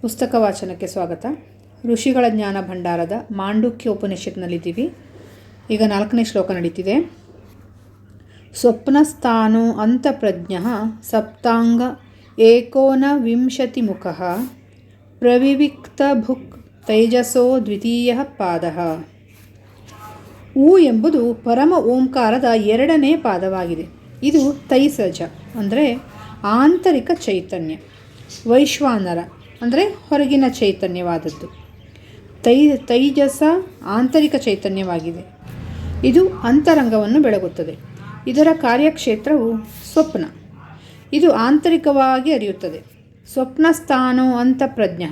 ಪುಸ್ತಕ ವಾಚನಕ್ಕೆ ಸ್ವಾಗತ. ಋಷಿಗಳ ಜ್ಞಾನ ಭಂಡಾರದ ಮಾಂಡುಕ್ಯ ಉಪನಿಷತ್ನಲ್ಲಿದ್ದೀವಿ ಈಗ ನಾಲ್ಕನೇ ಶ್ಲೋಕ ನಡೀತಿದೆ. ಸ್ವಪ್ನಸ್ಥಾನೋ ಅಂತಪ್ರಜ್ಞ ಸಪ್ತಾಂಗ ಏಕೋನವಿಂಶತಿಮುಖ ಪ್ರವಿವಿಕ್ತಭುಕ್ ತೈಜಸೋ ದ್ವಿತೀಯ ಪಾದ. ಊ ಎಂಬುದು ಪರಮ ಓಂಕಾರದ ಎರಡನೇ ಪಾದವಾಗಿದೆ. ಇದು ತೈಸಜ, ಅಂದರೆ ಆಂತರಿಕ ಚೈತನ್ಯ. ವೈಶ್ವಾನರ ಅಂದರೆ ಹೊರಗಿನ ಚೈತನ್ಯವಾದದ್ದು. ತೈ, ತೈಜಸ ಆಂತರಿಕ ಚೈತನ್ಯವಾಗಿದೆ. ಇದು ಅಂತರಂಗವನ್ನು ಬೆಳಗುತ್ತದೆ. ಇದರ ಕಾರ್ಯಕ್ಷೇತ್ರವು ಸ್ವಪ್ನ. ಇದು ಆಂತರಿಕವಾಗಿ ಅರಿಯುತ್ತದೆ. ಸ್ವಪ್ನ ಸ್ಥಾನೋ ಅಂತಃಪ್ರಜ್ಞ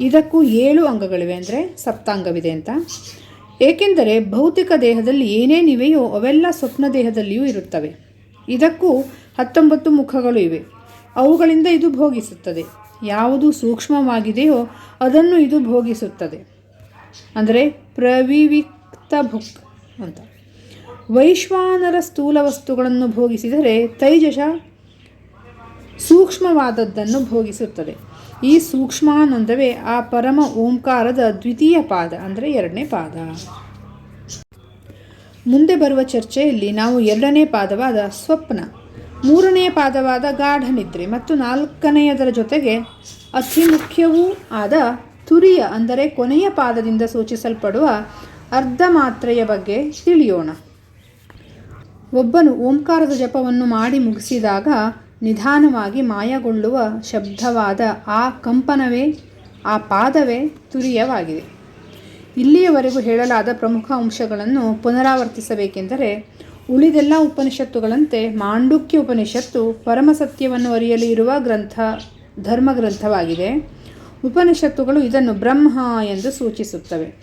ಇದಕ್ಕೂ ಏಳು ಅಂಗಗಳಿವೆ ಅಂದರೆ ಸಪ್ತಾಂಗವಿದೆ ಅಂತ. ಏಕೆಂದರೆ ಭೌತಿಕ ದೇಹದಲ್ಲಿ ಏನೇನಿವೆಯೋ ಅವೆಲ್ಲ ಸ್ವಪ್ನ ದೇಹದಲ್ಲಿಯೂ ಇರುತ್ತವೆ. ಇದಕ್ಕೂ ಹತ್ತೊಂಬತ್ತು ಮುಖಗಳು ಇವೆ. ಅವುಗಳಿಂದ ಇದು ಭೋಗಿಸುತ್ತದೆ. ಯಾವುದು ಸೂಕ್ಷ್ಮವಾಗಿದೆಯೋ ಅದನ್ನು ಇದು ಭೋಗಿಸುತ್ತದೆ. ಅಂದರೆ ಪ್ರವಿವಿಕ್ತ ಭುಕ್ ಅಂತ. ವೈಶ್ವಾನರ ಸ್ಥೂಲ ವಸ್ತುಗಳನ್ನು ಭೋಗಿಸಿದರೆ ತೈಜಶ ಸೂಕ್ಷ್ಮವಾದದ್ದನ್ನು ಭೋಗಿಸುತ್ತದೆ. ಈ ಸೂಕ್ಷ್ಮಾನಂದವೇ ಆ ಪರಮ ಓಂಕಾರದ ದ್ವಿತೀಯ ಪಾದ, ಅಂದರೆ ಎರಡನೇ ಪಾದ. ಮುಂದೆ ಬರುವ ಚರ್ಚೆಯಲ್ಲಿ ನಾವು ಎರಡನೇ ಪಾದವಾದ ಸ್ವಪ್ನ ಮೂರನೇ ಪಾದವಾದ ಗಾಢ ನಿದ್ರೆ ಮತ್ತು ನಾಲ್ಕನೆಯದರ ಜೊತೆಗೆ ಅತಿ ಮುಖ್ಯವೂ ಆದ ತುರಿಯ ಅಂದರೆ ಕೊನೆಯ ಪಾದದಿಂದ ಸೂಚಿಸಲ್ಪಡುವ ಅರ್ಧ ಮಾತ್ರೆಯ ಬಗ್ಗೆ ತಿಳಿಯೋಣ. ಒಬ್ಬನು ಓಂಕಾರದ ಜಪವನ್ನು ಮಾಡಿ ಮುಗಿಸಿದಾಗ ನಿಧಾನವಾಗಿ ಮಾಯಗೊಳ್ಳುವ ಶಬ್ದವಾದ ಆ ಕಂಪನವೇ, ಆ ಪಾದವೇ ತುರಿಯವಾಗಿದೆ. ಇಲ್ಲಿಯವರೆಗೂ ಹೇಳಲಾದ ಪ್ರಮುಖ ಅಂಶಗಳನ್ನು ಪುನರಾವರ್ತಿಸಬೇಕೆಂದರೆ ಉಳಿದೆಲ್ಲ ಉಪನಿಷತ್ತುಗಳಂತೆ ಮಾಂಡುಕ್ಯ ಉಪನಿಷತ್ತು ಪರಮಸತ್ಯವನ್ನು ಅರಿಯಲು ಇರುವ ಗ್ರಂಥ, ಧರ್ಮಗ್ರಂಥವಾಗಿದೆ. ಉಪನಿಷತ್ತುಗಳು ಇದನ್ನು ಬ್ರಹ್ಮ ಎಂದು ಸೂಚಿಸುತ್ತವೆ.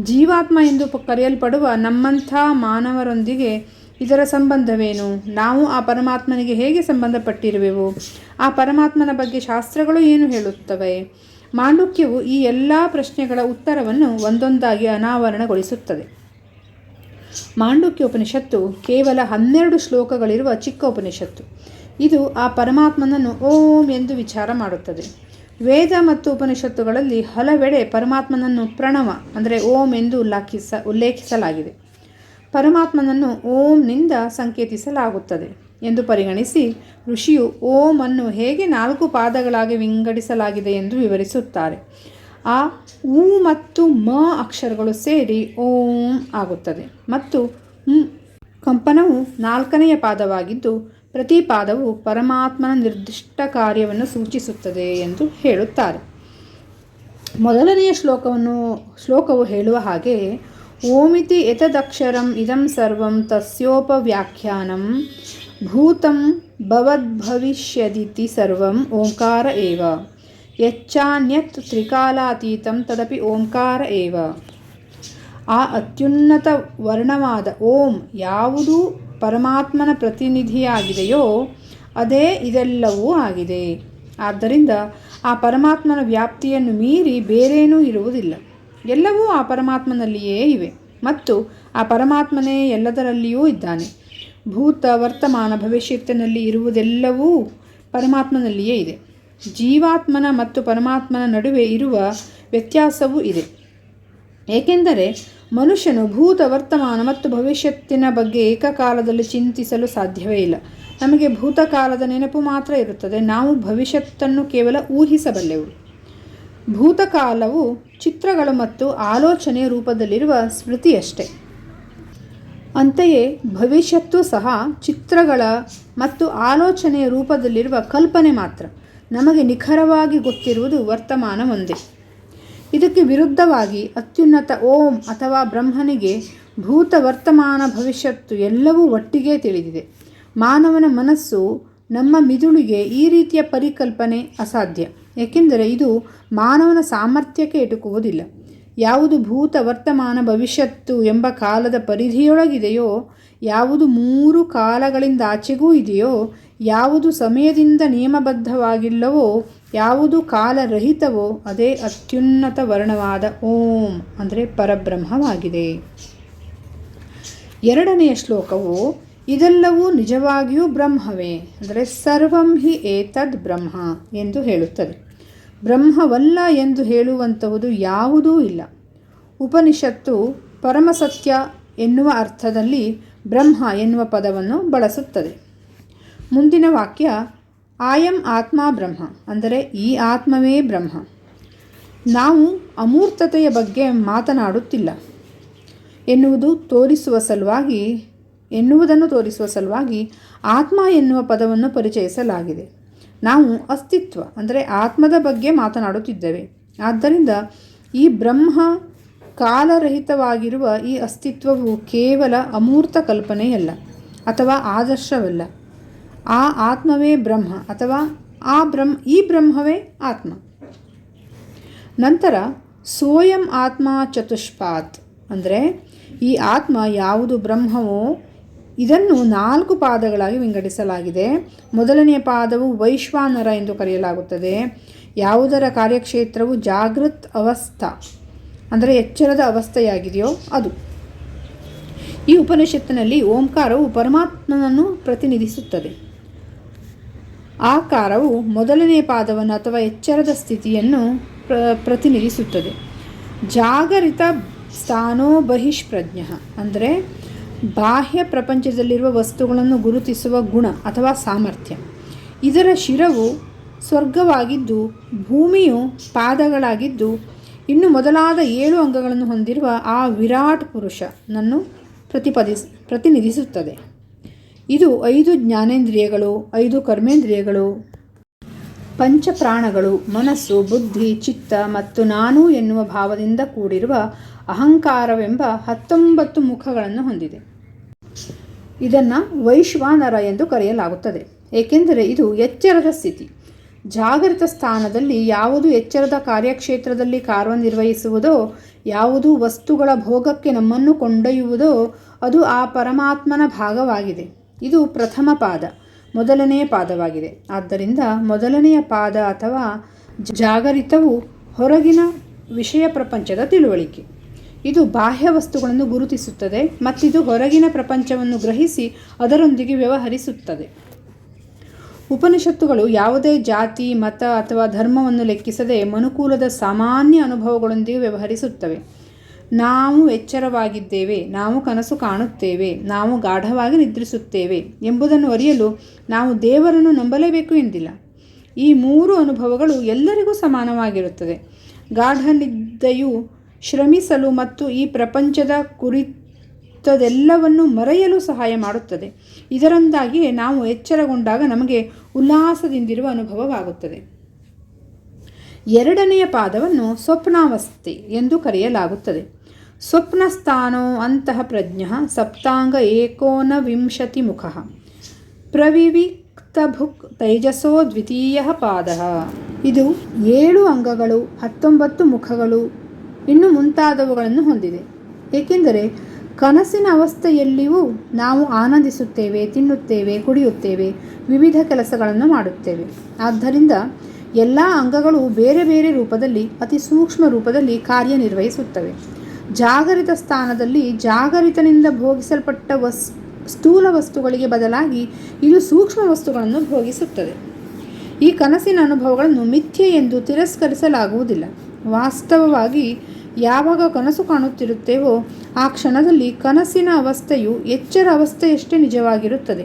ಜೀವಾತ್ಮ ಎಂದು ಕರೆಯಲ್ಪಡುವ ನಮ್ಮಂಥ ಮಾನವರೊಂದಿಗೆ ಇದರ ಸಂಬಂಧವೇನು? ನಾವು ಆ ಪರಮಾತ್ಮನಿಗೆ ಹೇಗೆ ಸಂಬಂಧಪಟ್ಟಿರುವೆವು? ಆ ಪರಮಾತ್ಮನ ಬಗ್ಗೆ ಶಾಸ್ತ್ರಗಳು ಏನು ಹೇಳುತ್ತವೆ? ಮಾಂಡುಕ್ಯವು ಈ ಎಲ್ಲ ಪ್ರಶ್ನೆಗಳ ಉತ್ತರವನ್ನು ಒಂದೊಂದಾಗಿ ಅನಾವರಣಗೊಳಿಸುತ್ತದೆ. ಮಾಂಡುಕ್ಯ ಉಪನಿಷತ್ತು ಕೇವಲ ಹನ್ನೆರಡು ಶ್ಲೋಕಗಳಿರುವ ಚಿಕ್ಕ ಉಪನಿಷತ್ತು ಇದು ಆ ಪರಮಾತ್ಮನನ್ನು ಓಂ ಎಂದು ವಿಚಾರ ಮಾಡುತ್ತದೆ. ವೇದ ಮತ್ತು ಉಪನಿಷತ್ತುಗಳಲ್ಲಿ ಹಲವೆಡೆ ಪರಮಾತ್ಮನನ್ನು ಪ್ರಣವ ಅಂದರೆ ಓಂ ಎಂದು ಉಲ್ಲಾಖಿಸ, ಉಲ್ಲೇಖಿಸಲಾಗಿದೆ. ಪರಮಾತ್ಮನನ್ನು ಓಂನಿಂದ ಸಂಕೇತಿಸಲಾಗುತ್ತದೆ ಎಂದು ಪರಿಗಣಿಸಿ ಋಷಿಯು ಓಂ ಅನ್ನು ಹೇಗೆ ನಾಲ್ಕು ಪಾದಗಳಾಗಿ ವಿಂಗಡಿಸಲಾಗಿದೆ ಎಂದು ವಿವರಿಸುತ್ತಾರೆ. ಆ ಉ ಮತ್ತು ಮ ಅಕ್ಷರಗಳು ಸೇರಿ ಓಂ ಆಗುತ್ತದೆ. ಮತ್ತು ಕಂಪನವು ನಾಲ್ಕನೆಯ ಪಾದವಾಗಿದ್ದು, ಪ್ರತಿ ಪಾದವು ಪರಮಾತ್ಮನ ನಿರ್ದಿಷ್ಟ ಕಾರ್ಯವನ್ನು ಸೂಚಿಸುತ್ತದೆ ಎಂದು ಹೇಳುತ್ತಾರೆ. ಮೊದಲನೆಯ ಶ್ಲೋಕವನ್ನು, ಶ್ಲೋಕವು ಹೇಳುವ ಹಾಗೆ, ಓಮಿತಿ ಎತದಕ್ಷರಂ ಇದಂ ಸರ್ವಂ ತಸ್ಯೋಪವ್ಯಾಖ್ಯಾನಂ ಭೂತಂ ಭವದ್ಭವಿಷ್ಯದಿತಿ ಸರ್ವಂ ಓಂಕಾರ ಏವ. ಯಚ್ಚಾನ್ಯತ್ ತ್ರಿಕಾಲಾತೀತಂ ತದಪಿ ಓಂಕಾರ ಏವ ಆ ಅತ್ಯುನ್ನತ ವರ್ಣವಾದ ಓಂ ಯಾವುದು ಪರಮಾತ್ಮನ ಪ್ರತಿನಿಧಿಯಾಗಿದೆಯೋ ಅದೇ ಇದೆಲ್ಲವೂ ಆಗಿದೆ। ಆದ್ದರಿಂದ ಆ ಪರಮಾತ್ಮನ ವ್ಯಾಪ್ತಿಯನ್ನು ಮೀರಿ ಬೇರೇನೂ ಇರುವುದಿಲ್ಲ। ಎಲ್ಲವೂ ಆ ಪರಮಾತ್ಮನಲ್ಲಿಯೇ ಇವೆ ಮತ್ತು ಆ ಪರಮಾತ್ಮನೇ ಎಲ್ಲದರಲ್ಲಿಯೂ ಇದ್ದಾನೆ। ಭೂತ ವರ್ತಮಾನ ಭವಿಷ್ಯತ್ತಿನಲ್ಲಿ ಇರುವುದೆಲ್ಲವೂ ಪರಮಾತ್ಮನಲ್ಲಿಯೇ ಇದೆ। ಜೀವಾತ್ಮನ ಮತ್ತು ಪರಮಾತ್ಮನ ನಡುವೆ ಇರುವ ವ್ಯತ್ಯಾಸವೂ ಇದೆ. ಏಕೆಂದರೆ ಮನುಷ್ಯನು ಭೂತ ವರ್ತಮಾನ ಮತ್ತು ಭವಿಷ್ಯತ್ತಿನ ಬಗ್ಗೆ ಏಕಕಾಲದಲ್ಲಿ ಚಿಂತಿಸಲು ಸಾಧ್ಯವೇ ಇಲ್ಲ. ನಮಗೆ ಭೂತಕಾಲದ ನೆನಪು ಮಾತ್ರ ಇರುತ್ತದೆ. ನಾವು ಭವಿಷ್ಯತ್ತನ್ನು ಕೇವಲ ಊಹಿಸಬಲ್ಲೆವು. ಭೂತಕಾಲವು ಚಿತ್ರಗಳು ಮತ್ತು ಆಲೋಚನೆಯ ರೂಪದಲ್ಲಿರುವ ಸ್ಮೃತಿಯಷ್ಟೇ. ಅಂತೆಯೇ ಭವಿಷ್ಯತ್ತು ಸಹ ಚಿತ್ರಗಳ ಮತ್ತು ಆಲೋಚನೆಯ ರೂಪದಲ್ಲಿರುವ ಕಲ್ಪನೆ ಮಾತ್ರ. ನಮಗೆ ನಿಖರವಾಗಿ ಗೊತ್ತಿರುವುದು ವರ್ತಮಾನ ಒಂದೇ. ಇದಕ್ಕೆ ವಿರುದ್ಧವಾಗಿ ಅತ್ಯುನ್ನತ ಓಂ ಅಥವಾ ಬ್ರಹ್ಮನಿಗೆ ಭೂತ ವರ್ತಮಾನ ಭವಿಷ್ಯತ್ತು ಎಲ್ಲವೂ ಒಟ್ಟಿಗೆ ತಿಳಿದಿದೆ. ಮಾನವನ ಮನಸ್ಸು ನಮ್ಮ ಮಿದುಳಿಗೆ ಈ ರೀತಿಯ ಪರಿಕಲ್ಪನೆ ಅಸಾಧ್ಯ. ಏಕೆಂದರೆ ಇದು ಮಾನವನ ಸಾಮರ್ಥ್ಯಕ್ಕೆ ಎಟುಕುವುದಿಲ್ಲ. ಯಾವುದು ಭೂತ ವರ್ತಮಾನ ಭವಿಷ್ಯತ್ತು ಎಂಬ ಕಾಲದ ಪರಿಧಿಯೊಳಗಿದೆಯೋ, ಯಾವುದು ಮೂರು ಕಾಲಗಳಿಂದ ಆಚೆಗೂ ಇದೆಯೋ ಯಾವುದು ಸಮಯದಿಂದ ನಿಯಮಬದ್ಧವಾಗಿಲ್ಲವೋ, ಯಾವುದು ಕಾಲರಹಿತವೋ, ಅದೇ ಅತ್ಯುನ್ನತ ವರ್ಣವಾದ ಓಂ ಅಂದರೆ ಪರಬ್ರಹ್ಮವಾಗಿದೆ. ಎರಡನೆಯ ಶ್ಲೋಕವು, ಇದೆಲ್ಲವೂ ನಿಜವಾಗಿಯೂ ಬ್ರಹ್ಮವೇ, ಅಂದರೆ ಸರ್ವಂ ಹಿ ಏತದ್ ಬ್ರಹ್ಮ ಎಂದು ಹೇಳುತ್ತದೆ. ಬ್ರಹ್ಮವಲ್ಲ ಎಂದು ಹೇಳುವಂಥವುದು ಯಾವುದೂ ಇಲ್ಲ. ಉಪನಿಷತ್ತು ಪರಮಸತ್ಯ ಎನ್ನುವ ಅರ್ಥದಲ್ಲಿ ಬ್ರಹ್ಮ ಎನ್ನುವ ಪದವನ್ನು ಬಳಸುತ್ತದೆ. ಮುಂದಿನ ವಾಕ್ಯ ಆಯಂ ಆತ್ಮ ಬ್ರಹ್ಮ ಅಂದರೆ, ಈ ಆತ್ಮವೇ ಬ್ರಹ್ಮ. ನಾವು ಅಮೂರ್ತತೆಯ ಬಗ್ಗೆ ಮಾತನಾಡುತ್ತಿಲ್ಲ. ಎನ್ನುವುದು ತೋರಿಸುವ ಸಲುವಾಗಿ, ಎನ್ನುವುದನ್ನು ತೋರಿಸುವ ಸಲುವಾಗಿ ಆತ್ಮ ಎನ್ನುವ ಪದವನ್ನು ಪರಿಚಯಿಸಲಾಗಿದೆ. ನಾವು ಅಸ್ತಿತ್ವ, ಅಂದರೆ ಆತ್ಮದ ಬಗ್ಗೆ ಮಾತನಾಡುತ್ತಿದ್ದೇವೆ. ಆದ್ದರಿಂದ ಈ ಬ್ರಹ್ಮ ಕಾಲರಹಿತವಾಗಿರುವ ಈ ಅಸ್ತಿತ್ವವು ಕೇವಲ ಅಮೂರ್ತ ಕಲ್ಪನೆಯಲ್ಲ, ಅಥವಾ ಆದರ್ಶವಲ್ಲ. ಆ ಆತ್ಮವೇ ಬ್ರಹ್ಮ ಅಥವಾ ಆ ಬ್ರಹ್ಮ, ಈ ಬ್ರಹ್ಮವೇ ಆತ್ಮ. ನಂತರ ಸೋಯಂ ಆತ್ಮ ಚತುಷ್ಪಾತ್ ಅಂದರೆ ಈ ಆತ್ಮ ಯಾವುದು ಬ್ರಹ್ಮವೋ ಇದನ್ನು ನಾಲ್ಕು ಪಾದಗಳಾಗಿ ವಿಂಗಡಿಸಲಾಗಿದೆ. ಮೊದಲನೆಯ ಪಾದವು ವೈಶ್ವಾನರ ಎಂದು ಕರೆಯಲಾಗುತ್ತದೆ. ಯಾವುದರ ಕಾರ್ಯಕ್ಷೇತ್ರವು ಜಾಗೃತ್ ಅವಸ್ಥಾ ಅಂದರೆ ಎಚ್ಚರದ ಅವಸ್ಥೆಯಾಗಿದೆಯೋ ಅದು. ಈ ಉಪನಿಷತ್ತಿನಲ್ಲಿ ಓಂಕಾರವು ಪರಮಾತ್ಮನನ್ನು ಪ್ರತಿನಿಧಿಸುತ್ತದೆ. ಆಕಾರವು ಮೊದಲನೇ ಪಾದವನ್ನು ಅಥವಾ ಎಚ್ಚರದ ಸ್ಥಿತಿಯನ್ನು ಪ್ರ, ಪ್ರತಿನಿಧಿಸುತ್ತದೆ. ಜಾಗರಿತ ಸ್ಥಾನೋ ಬಹಿಷ್ಪ್ರಜ್ಞ ಅಂದರೆ ಬಾಹ್ಯ ಪ್ರಪಂಚದಲ್ಲಿರುವ ವಸ್ತುಗಳನ್ನು ಗುರುತಿಸುವ ಗುಣ ಅಥವಾ ಸಾಮರ್ಥ್ಯ. ಇದರ ಶಿರವು ಸ್ವರ್ಗವಾಗಿದ್ದು, ಭೂಮಿಯು ಪಾದಗಳಾಗಿದ್ದು, ಇನ್ನು ಮೊದಲಾದ ಏಳು ಅಂಗಗಳನ್ನು ಹೊಂದಿರುವ ಆ ವಿರಾಟ್ ಪುರುಷನನ್ನು ಪ್ರತಿಪದಿಸ್ ಪ್ರತಿನಿಧಿಸುತ್ತದೆ. ಇದು ಐದು ಜ್ಞಾನೇಂದ್ರಿಯಗಳು, ಐದು ಕರ್ಮೇಂದ್ರಿಯಗಳು. ಪಂಚಪ್ರಾಣಗಳು, ಮನಸ್ಸು, ಬುದ್ಧಿ, ಚಿತ್ತ ಮತ್ತು ನಾನು ಎನ್ನುವ ಭಾವದಿಂದ ಕೂಡಿರುವ ಅಹಂಕಾರವೆಂಬ ಹತ್ತೊಂಬತ್ತು ಮುಖಗಳನ್ನು ಹೊಂದಿದೆ. ಇದನ್ನು ವೈಶ್ವಾನರ ಎಂದು ಕರೆಯಲಾಗುತ್ತದೆ. ಏಕೆಂದರೆ ಇದು ಎಚ್ಚರದ ಸ್ಥಿತಿ. ಜಾಗೃತ ಸ್ಥಾನದಲ್ಲಿ ಯಾವುದು ಎಚ್ಚರದ ಕಾರ್ಯಕ್ಷೇತ್ರದಲ್ಲಿ ಕಾರ್ಯನಿರ್ವಹಿಸುವುದೋ, ಯಾವುದು ವಸ್ತುಗಳ ಭೋಗಕ್ಕೆ ನಮ್ಮನ್ನು ಕೊಂಡೊಯ್ಯುವುದೋ, ಅದು ಆ ಪರಮಾತ್ಮನ ಭಾಗವಾಗಿದೆ. ಇದು ಪ್ರಥಮ ಪಾದ ಮೊದಲನೆಯ ಪಾದವಾಗಿದೆ. ಆದ್ದರಿಂದ ಮೊದಲನೆಯ ಪಾದ ಅಥವಾ ಜಾಗರಿತವು ಹೊರಗಿನ ವಿಷಯ ಪ್ರಪಂಚದ ತಿಳುವಳಿಕೆ. ಇದು ಬಾಹ್ಯ ವಸ್ತುಗಳನ್ನು ಗುರುತಿಸುತ್ತದೆ ಮತ್ತಿದು ಹೊರಗಿನ ಪ್ರಪಂಚವನ್ನು ಗ್ರಹಿಸಿ ಅದರೊಂದಿಗೆ ವ್ಯವಹರಿಸುತ್ತದೆ. ಉಪನಿಷತ್ತುಗಳು ಯಾವುದೇ ಜಾತಿ, ಮತ ಅಥವಾ ಧರ್ಮವನ್ನು ಲೆಕ್ಕಿಸದೆ ಮನುಕೂಲದ ಸಾಮಾನ್ಯ ಅನುಭವಗಳೊಂದಿಗೆ ವ್ಯವಹರಿಸುತ್ತವೆ. ನಾವು ಎಚ್ಚರವಾಗಿದ್ದೇವೆ, ನಾವು ಕನಸು ಕಾಣುತ್ತೇವೆ, ನಾವು ಗಾಢವಾಗಿ ನಿದ್ರಿಸುತ್ತೇವೆ ಎಂಬುದನ್ನು ಅರಿಯಲು ನಾವು ದೇವರನ್ನು ನಂಬಲೇಬೇಕು ಎಂದಿಲ್ಲ. ಈ ಮೂರು ಅನುಭವಗಳು ಎಲ್ಲರಿಗೂ ಸಮಾನವಾಗಿರುತ್ತದೆ. ಗಾಢ ನಿದ್ದೆಯು ಶ್ರಮಿಸಲು ಮತ್ತು ಈ ಪ್ರಪಂಚದ ಕುರಿತದೆಲ್ಲವನ್ನು ಮರೆಯಲು ಸಹಾಯ ಮಾಡುತ್ತದೆ. ಇದರಿಂದಾಗಿಯೇ ನಾವು ಎಚ್ಚರಗೊಂಡಾಗ ನಮಗೆ ಉಲ್ಲಾಸದಿಂದಿರುವ ಅನುಭವವಾಗುತ್ತದೆ. ಎರಡನೆಯ ಪಾದವನ್ನು ಸ್ವಪ್ನಾವಸ್ಥೆ ಎಂದು ಕರೆಯಲಾಗುತ್ತದೆ. ಸ್ವಪ್ನಸ್ಥಾನೋ ಅಂತಃ ಪ್ರಜ್ಞ ಸಪ್ತಾಂಗ ಏಕೋನವಿಂಶತಿ ಮುಖ. ಪ್ರವಿವಿಕ್ತಭುಕ್ ತೈಜಸೋ ದ್ವಿತೀಯ ಪಾದ. ಇದು ಏಳು ಅಂಗಗಳು, ಹತ್ತೊಂಬತ್ತು ಮುಖಗಳು, ಇನ್ನು ಮುಂತಾದವುಗಳನ್ನು ಹೊಂದಿದೆ. ಏಕೆಂದರೆ ಕನಸಿನ ಅವಸ್ಥೆಯಲ್ಲಿಯೂ ನಾವು ಆನಂದಿಸುತ್ತೇವೆ, ತಿನ್ನುತ್ತೇವೆ, ಕುಡಿಯುತ್ತೇವೆ, ವಿವಿಧ ಕೆಲಸಗಳನ್ನು ಮಾಡುತ್ತೇವೆ. ಆದ್ದರಿಂದ ಎಲ್ಲ ಅಂಗಗಳು ಬೇರೆ ಬೇರೆ ರೂಪದಲ್ಲಿ, ಅತಿ ಸೂಕ್ಷ್ಮ ರೂಪದಲ್ಲಿ ಕಾರ್ಯನಿರ್ವಹಿಸುತ್ತವೆ. ಜಾಗರಿತ ಸ್ಥಾನದಲ್ಲಿ ಜಾಗರಿತನಿಂದ ಭೋಗಿಸಲ್ಪಟ್ಟ ವಸ್, ಸ್ಥೂಲ ವಸ್ತುಗಳಿಗೆ ಬದಲಾಗಿ ಇದು ಸೂಕ್ಷ್ಮ ವಸ್ತುಗಳನ್ನು ಭೋಗಿಸುತ್ತದೆ. ಈ ಕನಸಿನ ಅನುಭವಗಳನ್ನು ಮಿಥ್ಯೆ ಎಂದು ತಿರಸ್ಕರಿಸಲಾಗುವುದಿಲ್ಲ. ವಾಸ್ತವವಾಗಿ ಯಾವಾಗ ಕನಸು ಕಾಣುತ್ತಿರುತ್ತೇವೋ ಆ ಕ್ಷಣದಲ್ಲಿ ಕನಸಿನ ಅವಸ್ಥೆಯು ಎಚ್ಚರ ಅವಸ್ಥೆಯಷ್ಟೇ ನಿಜವಾಗಿರುತ್ತದೆ.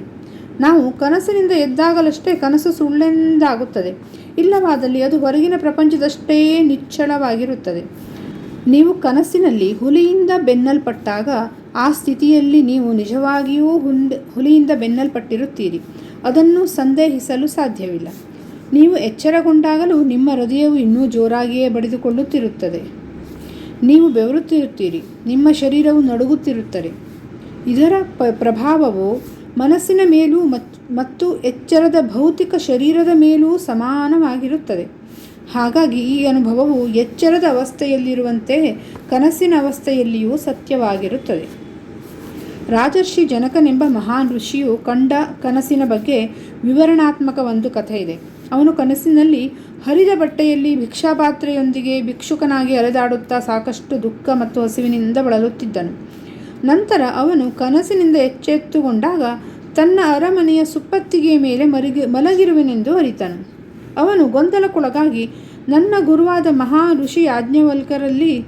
ನಾವು ಕನಸಿನಿಂದ ಎದ್ದಾಗಲಷ್ಟೇ ಕನಸು ಸುಳ್ಳೆಂದಾಗುತ್ತದೆ. ಇಲ್ಲವಾದಲ್ಲಿ ಅದು ಹೊರಗಿನ ಪ್ರಪಂಚದಷ್ಟೇ ನಿಚ್ಚಳವಾಗಿರುತ್ತದೆ. ನೀವು ಕನಸಿನಲ್ಲಿ ಹುಲಿಯಿಂದ ಬೆನ್ನಲ್ಪಟ್ಟಾಗ ಆ ಸ್ಥಿತಿಯಲ್ಲಿ ನೀವು ನಿಜವಾಗಿಯೂ ಹುಂಡ್, ಹುಲಿಯಿಂದ ಬೆನ್ನಲ್ಪಟ್ಟಿರುತ್ತೀರಿ. ಅದನ್ನು ಸಂದೇಹಿಸಲು ಸಾಧ್ಯವಿಲ್ಲ. ನೀವು ಎಚ್ಚರಗೊಂಡಾಗಲೂ ನಿಮ್ಮ ಹೃದಯವು ಇನ್ನೂ ಜೋರಾಗಿಯೇ ಬಡಿದುಕೊಳ್ಳುತ್ತಿರುತ್ತದೆ. ನೀವು ಬೆವರುತ್ತಿರುತ್ತೀರಿ, ನಿಮ್ಮ ಶರೀರವು ನಡುಗುತ್ತಿರುತ್ತದೆ. ಇದರ ಪ, ಪ್ರಭಾವವು ಮನಸ್ಸಿನ ಮೇಲೂ ಮತ್ತು ಎಚ್ಚರದ ಭೌತಿಕ ಶರೀರದ ಮೇಲೂ ಸಮಾನವಾಗಿರುತ್ತದೆ. ಹಾಗಾಗಿ ಈ ಅನುಭವವು ಎಚ್ಚರದ ಅವಸ್ಥೆಯಲ್ಲಿರುವಂತೆ ಕನಸಿನ ಅವಸ್ಥೆಯಲ್ಲಿಯೂ ಸತ್ಯವಾಗಿರುತ್ತದೆ. ರಾಜರ್ಷಿ ಜನಕನೆಂಬ ಮಹಾನ್ ಋಷಿಯು ಕಂಡ ಕನಸಿನ ಬಗ್ಗೆ ವಿವರಣಾತ್ಮಕ ಒಂದು ಕಥೆ ಇದೆ. ಅವನು ಕನಸಿನಲ್ಲಿ ಹರಿದ ಬಟ್ಟೆಯಲ್ಲಿ ಭಿಕ್ಷಾಪಾತ್ರೆಯೊಂದಿಗೆ ಭಿಕ್ಷುಕನಾಗಿ ಅಲೆದಾಡುತ್ತಾ ಸಾಕಷ್ಟು ದುಃಖ ಮತ್ತು ಹಸಿವಿನಿಂದ ಬಳಲುತ್ತಿದ್ದನು. ನಂತರ ಅವನು ಕನಸಿನಿಂದ ಎಚ್ಚೆತ್ತುಕೊಂಡಾಗ ತನ್ನ ಅರಮನೆಯ ಸುಪ್ಪತ್ತಿಗೆಯ ಮೇಲೆ ಮರಿಗಿ ಮಲಗಿರುವೆನೆಂದು ಅರಿತನು. ಅವನು ಗೊಂದಲಕ್ಕೊಳಗಾಗಿ ನನ್ನ ಗುರುವಾದ ಮಹಾ ಋಷಿ ಆಜ್ಞವಲ್ಕರಲ್ಲಿ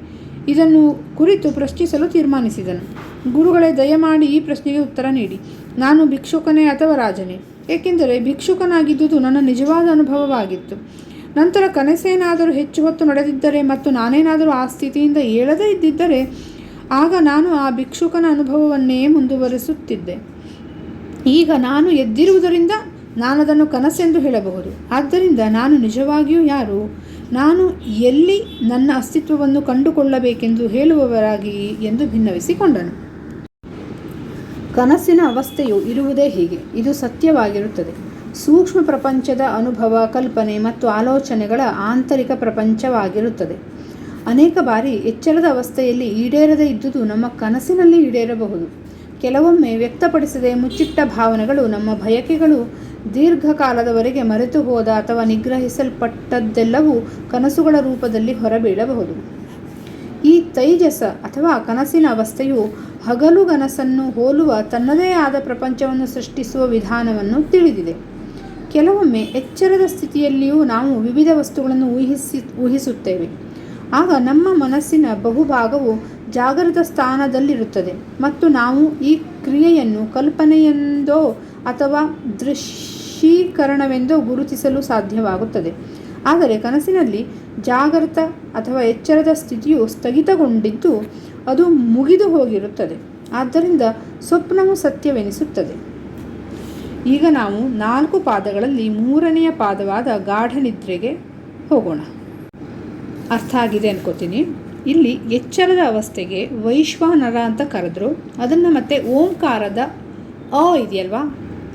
ಇದನ್ನು ಕುರಿತು ಪ್ರಶ್ನಿಸಲು ತೀರ್ಮಾನಿಸಿದನು. ಗುರುಗಳೇ, ದಯಮಾಡಿ ಈ ಪ್ರಶ್ನೆಗೆ ಉತ್ತರ ನೀಡಿ. ನಾನು ಭಿಕ್ಷುಕನೇ ಅಥವಾ ರಾಜನೇ? ಏಕೆಂದರೆ ಭಿಕ್ಷುಕನಾಗಿದ್ದುದು ನನ್ನ ನಿಜವಾದ ಅನುಭವವಾಗಿತ್ತು. ನಂತರ ಕನಸೇನಾದರೂ ಹೆಚ್ಚು ಹೊತ್ತು ನಡೆದಿದ್ದರೆ ಮತ್ತು ನಾನೇನಾದರೂ ಆ ಸ್ಥಿತಿಯಿಂದ ಏಳದೇ ಇದ್ದಿದ್ದರೆ ಆಗ ನಾನು ಆ ಭಿಕ್ಷುಕನ ಅನುಭವವನ್ನೇ ಮುಂದುವರಿಸುತ್ತಿದ್ದೆ. ಈಗ ನಾನು ಎದ್ದಿರುವುದರಿಂದ ನಾನದನ್ನು ಕನಸೆಂದು ಹೇಳಬಹುದು. ಆದ್ದರಿಂದ ನಾನು ನಿಜವಾಗಿಯೂ ಯಾರು? ನಾನು ಎಲ್ಲಿ ನನ್ನ ಅಸ್ತಿತ್ವವನ್ನು ಕಂಡುಕೊಳ್ಳಬೇಕೆಂದು ಹೇಳುವವರಾಗಿ ಎಂದು ಭಿನ್ನವಿಸಿಕೊಂಡನು. ಕನಸಿನ ಅವಸ್ಥೆಯು ಇರುವುದೇ ಹೀಗೆ. ಇದು ಸತ್ಯವಾಗಿರುತ್ತದೆ. ಸೂಕ್ಷ್ಮ ಪ್ರಪಂಚದ ಅನುಭವ, ಕಲ್ಪನೆ ಮತ್ತು ಆಲೋಚನೆಗಳ ಆಂತರಿಕ ಪ್ರಪಂಚವಾಗಿರುತ್ತದೆ. ಅನೇಕ ಬಾರಿ ಎಚ್ಚರದ ಅವಸ್ಥೆಯಲ್ಲಿ ಈಡೇರದೇ ಇದ್ದುದು ನಮ್ಮ ಕನಸಿನಲ್ಲಿ ಈಡೇರಬಹುದು. ಕೆಲವೊಮ್ಮೆ ವ್ಯಕ್ತಪಡಿಸದೆ ಮುಚ್ಚಿಟ್ಟ ಭಾವನೆಗಳು, ನಮ್ಮ ಬಯಕೆಗಳು ದೀರ್ಘಕಾಲದವರೆಗೆ ಮರೆತು ಹೋದ ಅಥವಾ ನಿಗ್ರಹಿಸಲ್ಪಟ್ಟದ್ದೆಲ್ಲವೂ ಕನಸುಗಳ ರೂಪದಲ್ಲಿ ಹೊರಬೀಳಬಹುದು. ಈ ತೈಜಸ ಅಥವಾ ಕನಸಿನ ಅವಸ್ಥೆಯು ಹಗಲುಗನಸನ್ನು ಹೋಲುವ ತನ್ನದೇ ಆದ ಪ್ರಪಂಚವನ್ನು ಸೃಷ್ಟಿಸುವ ವಿಧಾನವನ್ನು ತಿಳಿದಿದೆ. ಕೆಲವೊಮ್ಮೆ ಎಚ್ಚರದ ಸ್ಥಿತಿಯಲ್ಲಿಯೂ ನಾವು ವಿವಿಧ ವಸ್ತುಗಳನ್ನು ಊಹಿಸಿ, ಊಹಿಸುತ್ತೇವೆ. ಆಗ ನಮ್ಮ ಮನಸ್ಸಿನ ಬಹುಭಾಗವು ಜಾಗೃತ ಸ್ಥಾನದಲ್ಲಿರುತ್ತದೆ ಮತ್ತು ನಾವು ಈ ಕ್ರಿಯೆಯನ್ನು ಕಲ್ಪನೆಯೆಂದೋ ಅಥವಾ ದೃಶ್ಯೀಕರಣವೆಂದೋ ಗುರುತಿಸಲು ಸಾಧ್ಯವಾಗುತ್ತದೆ. ಆದರೆ ಕನಸಿನಲ್ಲಿ ಜಾಗೃತ ಅಥವಾ ಎಚ್ಚರದ ಸ್ಥಿತಿಯು ಸ್ಥಗಿತಗೊಂಡಿದ್ದು ಅದು ಮುಗಿದು ಹೋಗಿರುತ್ತದೆ. ಆದ್ದರಿಂದ ಸ್ವಪ್ನವು ಸತ್ಯವೆನಿಸುತ್ತದೆ. ಈಗ ನಾವು ನಾಲ್ಕು ಪಾದಗಳಲ್ಲಿ ಮೂರನೆಯ ಪಾದವಾದ ಗಾಢನಿದ್ರೆಗೆ ಹೋಗೋಣ. ಅರ್ಥ ಆಗಿದೆ ಅನ್ಕೋತೀನಿ. ಇಲ್ಲಿ ಎಚ್ಚರದ ಅವಸ್ಥೆಗೆ ವೈಶ್ವಾನರ ಅಂತ ಕರೆದ್ರು. ಅದನ್ನು ಮತ್ತೆ ಓಂಕಾರದ ಅ ಇದೆಯಲ್ವಾ?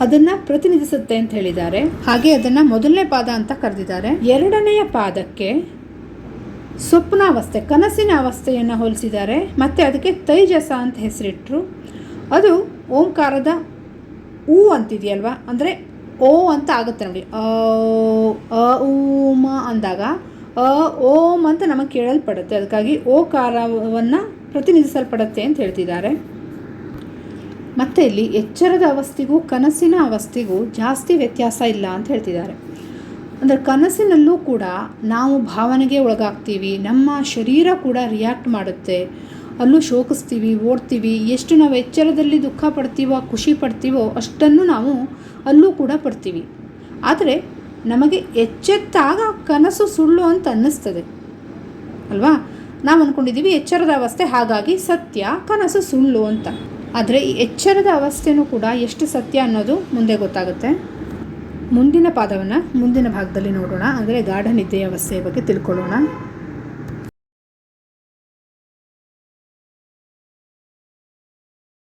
ಅದನ್ನು ಪ್ರತಿನಿಧಿಸುತ್ತೆ ಅಂತ ಹೇಳಿದ್ದಾರೆ. ಹಾಗೆ ಅದನ್ನು ಮೊದಲನೇ ಪಾದ ಅಂತ ಕರೆದಿದ್ದಾರೆ. ಎರಡನೆಯ ಪಾದಕ್ಕೆ ಸ್ವಪ್ನಾವಸ್ಥೆ ಕನಸಿನ ಅವಸ್ಥೆಯನ್ನು ಹೋಲಿಸಿದ್ದಾರೆ. ಮತ್ತು ಅದಕ್ಕೆ ತೈಜಸ ಅಂತ ಹೆಸರಿಟ್ಟರು ಅದು ಓಂಕಾರದ ಊ ಅಂತಿದೆಯಲ್ವಾ? ಅಂದರೆ ಓ ಅಂತ ಆಗುತ್ತೆ ನೋಡಿ. ಅ ಅ ಊಮ ಅಂದಾಗ ಅ ಓಂ ಅಂತ ನಮಗೆ ಕೇಳಲ್ಪಡುತ್ತೆ. ಅದಕ್ಕಾಗಿ ಓಕಾರವನ್ನು ಪ್ರತಿನಿಧಿಸಲ್ಪಡುತ್ತೆ ಅಂತ ಹೇಳ್ತಿದ್ದಾರೆ. ಮತ್ತು ಇಲ್ಲಿ ಎಚ್ಚರದ ಅವಸ್ಥೆಗೂ ಕನಸಿನ ಅವಸ್ಥೆಗೂ ಜಾಸ್ತಿ ವ್ಯತ್ಯಾಸ ಇಲ್ಲ ಅಂತ ಹೇಳ್ತಿದ್ದಾರೆ. ಅಂದರೆ ಕನಸಿನಲ್ಲೂ ಕೂಡ ನಾವು ಭಾವನೆಗೆ ಒಳಗಾಗ್ತೀವಿ, ನಮ್ಮ ಶರೀರ ಕೂಡ ರಿಯಾಕ್ಟ್ ಮಾಡುತ್ತೆ. ಅಲ್ಲೂ ಶೋಕಿಸ್ತೀವಿ, ಓಡ್ತೀವಿ, ಎಷ್ಟು ನಾವು ಎಚ್ಚರದಲ್ಲಿ ದುಃಖ ಪಡ್ತೀವೋ, ಖುಷಿ ಪಡ್ತೀವೋ ಅಷ್ಟನ್ನು ನಾವು ಅಲ್ಲೂ ಕೂಡ ಪಡ್ತೀವಿ. ಆದರೆ ನಮಗೆ ಎಚ್ಚೆತ್ತಾಗ ಕನಸು ಸುಳ್ಳು ಅಂತ ಅನ್ನಿಸ್ತದೆ. ಅಲ್ವಾ? ನಾವು ಅಂದ್ಕೊಂಡಿದ್ದೀವಿ ಎಚ್ಚರದ ಅವಸ್ಥೆ ಹಾಗಾಗಿ ಸತ್ಯ, ಕನಸು ಸುಳ್ಳು ಅಂತ. ಆದರೆ ಈ ಎಚ್ಚರದ ಅವಸ್ಥೆಯೂ ಕೂಡ ಎಷ್ಟು ಸತ್ಯ ಅನ್ನೋದು ಮುಂದೆ ಗೊತ್ತಾಗುತ್ತೆ. ಮುಂದಿನ ಪಾದವನ್ನು ಮುಂದಿನ ಭಾಗದಲ್ಲಿ ನೋಡೋಣ. ಅಂದರೆ ಗಾಢ ನಿದ್ದೆಯ ಅವಸ್ಥೆಯ ಬಗ್ಗೆ ತಿಳ್ಕೊಳ್ಳೋಣ.